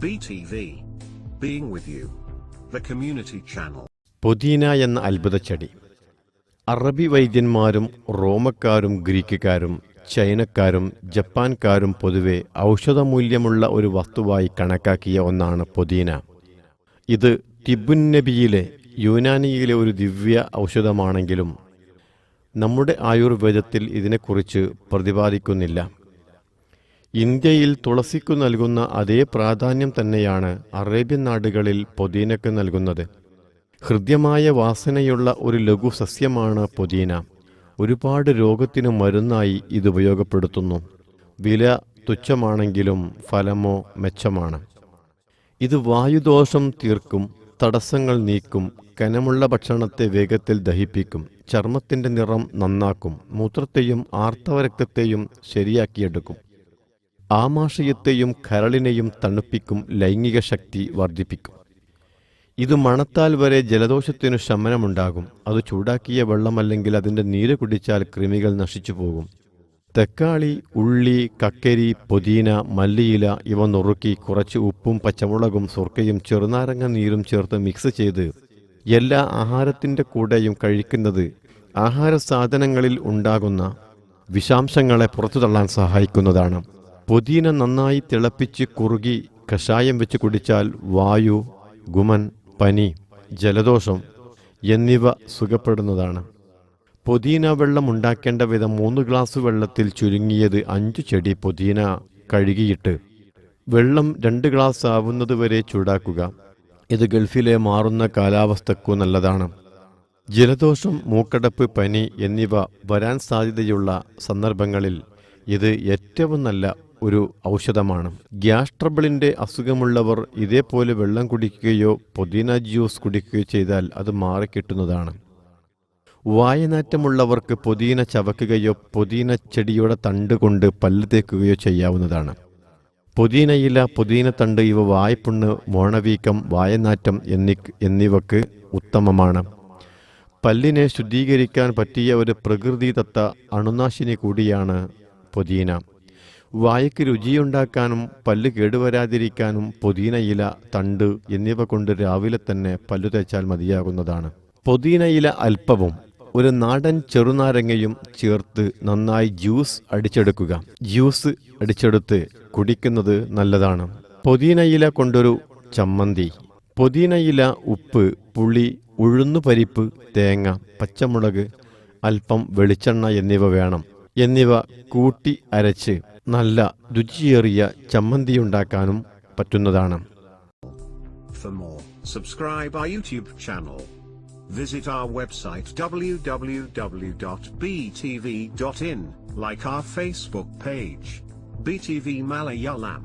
BTV. Being with you. The community channel. പുതിന എന്ന അത്ഭുതച്ചെടി അറബി വൈദ്യന്മാരും റോമക്കാരും ഗ്രീക്കുകാരും ചൈനക്കാരും ജപ്പാൻകാരും പൊതുവെ ഔഷധമൂല്യമുള്ള ഒരു വസ്തുവായി കണക്കാക്കിയ ഒന്നാണ് പുതിന ഇത് തിബുന്നബിയിലെ യുനാനിയിലെ ഒരു ദിവ്യ ഔഷധമാണെങ്കിലും നമ്മുടെ ആയുർവേദത്തിൽ ഇതിനെക്കുറിച്ച് പ്രതിപാദിക്കുന്നില്ല ഇന്ത്യയിൽ തുളസിക്കു നൽകുന്ന അതേ പ്രാധാന്യം തന്നെയാണ് അറേബ്യൻ നാടുകളിൽ പൊതീനക്ക് നൽകുന്നത്. ഹൃദ്യമായ വാസനയുള്ള ഒരു ലഘു സസ്യമാണ് പൊതീന. ഒരുപാട് രോഗത്തിന് മരുന്നായി ഇത് ഉപയോഗപ്പെടുത്തുന്നു. വില തുച്ഛമാണെങ്കിലും ഫലമോ മെച്ചമാണ്. ഇത് വായുദോഷം തീർക്കും തടസ്സങ്ങൾ നീക്കും കനമുള്ള ഭക്ഷണത്തെ വേഗത്തിൽ ദഹിപ്പിക്കും ചർമ്മത്തിന്റെ നിറം നന്നാക്കും മൂത്രത്തെയും ആർത്തവരക്തത്തെയും ശരിയാക്കിയെടുക്കും. ആമാശയത്തെയും കരളിനെയും തണുപ്പിക്കും ലൈംഗിക ശക്തി വർദ്ധിപ്പിക്കും. ഇത് മണത്താൽ വരെ ജലദോഷത്തിനു ശമനമുണ്ടാകും. അത് ചൂടാക്കിയ വെള്ളമല്ലെങ്കിൽ അതിന്റെ നീര് കുടിച്ചാൽ കൃമികൾ നശിച്ചു പോകും. തക്കാളി ഉള്ളി കക്കരി പൊതീന മല്ലിയില ഇവ നുറുക്കി കുറച്ച് ഉപ്പും പച്ചമുളകും സുർക്കയും ചെറുനാരങ്ങ നീരും ചേർത്ത് മിക്സ് ചെയ്ത് എല്ലാ ആഹാരത്തിന്റെ കൂടെയും കഴിക്കുന്നത് ആഹാര സാധനങ്ങളിൽ ഉണ്ടാകുന്ന വിഷാംശങ്ങളെ പുറത്തു തള്ളാൻ സഹായിക്കുന്നതാണ്. പുതിന നന്നായി തിളപ്പിച്ച് കുറുകി കഷായം വെച്ച് കുടിച്ചാൽ വായു ഗുമൻ പനി ജലദോഷം എന്നിവ സുഖപ്പെടുന്നതാണ്. പുതിന വെള്ളം ഉണ്ടാക്കേണ്ട വിധം മൂന്ന് ഗ്ലാസ് വെള്ളത്തിൽ ചുരുങ്ങിയത് അഞ്ചു ചെടി പുതിന കഴുകിയിട്ട് വെള്ളം രണ്ട് ഗ്ലാസ് ആവുന്നത് വരെ ചൂടാക്കുക. ഇത് ഗൾഫിലെ മാറുന്ന കാലാവസ്ഥക്കു നല്ലതാണ്. ജലദോഷം മൂക്കടപ്പ് പനി എന്നിവ വരാൻ സാധ്യതയുള്ള സന്ദർഭങ്ങളിൽ ഇത് ഏറ്റവും നല്ല ഒരു ഔഷധമാണ്. ഗ്യാസ് ട്രബിളിന്റെ അസുഖമുള്ളവർ ഇതേപോലെ വെള്ളം കുടിക്കുകയോ പുതിന ജ്യൂസ് കുടിക്കുകയോ ചെയ്താൽ അത് മാറിക്കിട്ടുന്നതാണ് വായനാറ്റമുള്ളവർക്ക് പുതിന ചവക്കുകയോ പുതിന ചെടിയുടെ തണ്ട് കൊണ്ട് പല്ല് തേക്കുകയോ ചെയ്യാവുന്നതാണ്. പുതിനയില പുതിനത്തണ്ട് ഇവ വായ്പുണ്ണ് മോണവീക്കം വായനാറ്റം എന്നി എന്നിവക്ക് ഉത്തമമാണ്. പല്ലിനെ ശുദ്ധീകരിക്കാൻ പറ്റിയ ഒരു പ്രകൃതിദത്ത അണുനാശിനി കൂടിയാണ് പുതിന. വായയ്ക്ക് രുചിയുണ്ടാക്കാനും പല്ല് കേടുവരാതിരിക്കാനും ഇല തണ്ട് എന്നിവ കൊണ്ട് രാവിലെ തന്നെ പല്ലു തേച്ചാൽ മതിയാകുന്നതാണ്. പുതിനയില അല്പവും ഒരു നാടൻ ചെറുനാരങ്ങയും ചേർത്ത് നന്നായി ജ്യൂസ് അടിച്ചെടുക്കുക. ജ്യൂസ് അടിച്ചെടുത്ത് കുടിക്കുന്നത് നല്ലതാണ്. പുതിനയില കൊണ്ടൊരു ചമ്മന്തി. പുതിനയില ഉപ്പ് പുളി ഉഴുന്നുപരിപ്പ് തേങ്ങ പച്ചമുളക് അല്പം വെളിച്ചെണ്ണ എന്നിവ വേണം. എന്നിവ കൂട്ടി അരച്ച് നല്ല രുചിയേറിയ ചമ്മന്തിയുണ്ടാക്കാനും പറ്റുന്നതാണ് For more, subscribe our YouTube channel. Visit our website www.btv.in, like our Facebook page. BTV Malayalam.